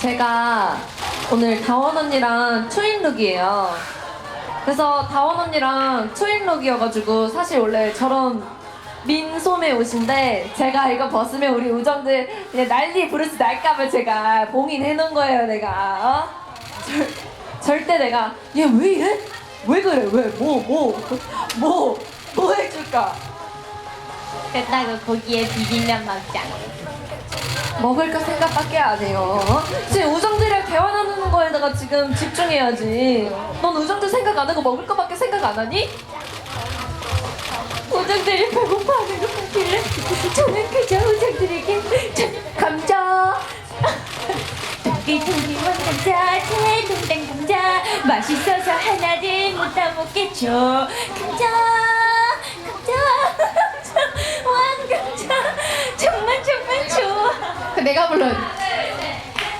제가 오늘 다원 언니랑 트윈룩이에요. 그래서 다원 언니랑 트윈룩이어가지고 사실 원래 저런 민소매 옷인데 제가 이거 벗으면 우리 우정들 그냥 난리 부르스 날까봐 제가 봉인해놓은 거예요 내가 어? 절, 절대 내가 얘 왜 이래? 왜 그래? 왜? 뭐? 뭐? 뭐? 뭐 해줄까? 그렇다고 고기에 비빔면 먹자. 먹을 거 생각밖에 안 해요. 어? 지금 우정들이랑 대화 나누는 거에다가 지금 집중해야지. 넌 우정들 생각 안 하고 먹을 거밖에 생각 안 하니? 우정들이 배고파하는 것 같길래 저는 그저 우정들에게 저- 감자 통기통기만 감자, 대동댕 감자. 맛있어서 하나를 못 다 먹겠죠. 감자, 그 내가 불러야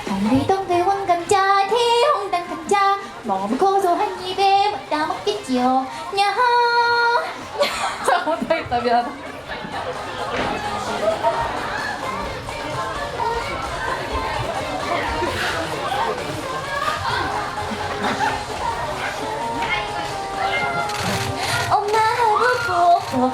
덩글덩글 황감자 대홍당 감자. 너무 커서 한 입에 못 다 먹겠지요. 야하. 잘 못하겠다 미안. 엄마 하루 부어.